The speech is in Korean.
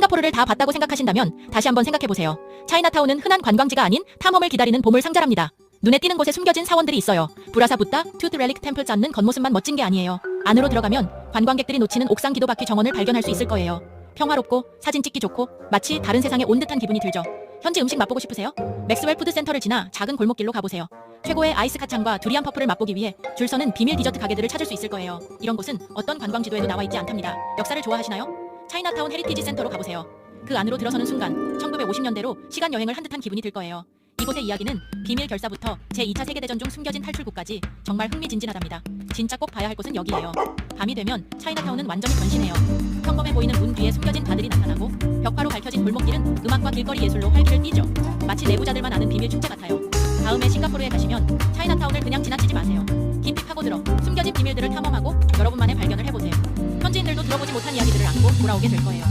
싱가포르를 다 봤다고 생각하신다면 다시 한번 생각해보세요. 차이나타운은 흔한 관광지가 아닌 탐험을 기다리는 보물 상자랍니다. 눈에 띄는 곳에 숨겨진 사원들이 있어요. 브라사 붓다, 투트 렐릭 템플 쌓는 겉모습만 멋진 게 아니에요. 안으로 들어가면 관광객들이 놓치는 옥상 기도 바퀴 정원을 발견할 수 있을 거예요. 평화롭고 사진 찍기 좋고 마치 다른 세상에 온 듯한 기분이 들죠. 현지 음식 맛보고 싶으세요? 맥스웰 푸드센터를 지나 작은 골목길로 가보세요. 최고의 아이스 카창과 두리안 퍼플을 맛보기 위해 줄 서는 비밀 디저트 가게들을 찾을 수 있을 거예요. 이런 곳은 어떤 관광지도에도 나와 있지 않답니다. 역사를 좋아하시나요? 차이나타운 헤리티지 센터로 가보세요. 그 안으로 들어서는 순간 1950년대로 시간 여행을 한 듯한 기분이 들 거예요. 이곳의 이야기는 비밀 결사부터 제2차 세계대전 중 숨겨진 탈출구까지 정말 흥미진진하답니다. 진짜 꼭 봐야 할 곳은 여기예요. 밤이 되면 차이나타운은 완전히 변신해요. 평범해 보이는 문 뒤에 숨겨진 바들이 나타나고 벽화로 밝혀진 골목길은 음악과 길거리 예술로 활기를 띠죠. 마치 내부자들만 아는 비밀 축제 같아요. 다음에 싱가포르에 가시면 차이나타운을 그냥 지나치지 마세요. 깊이 파고들어 숨겨진 비밀들을 탐험하고 여러분만의 발견을 해보세요. 들어보지 못한 이야기들을 안고 돌아오게 될 거예요.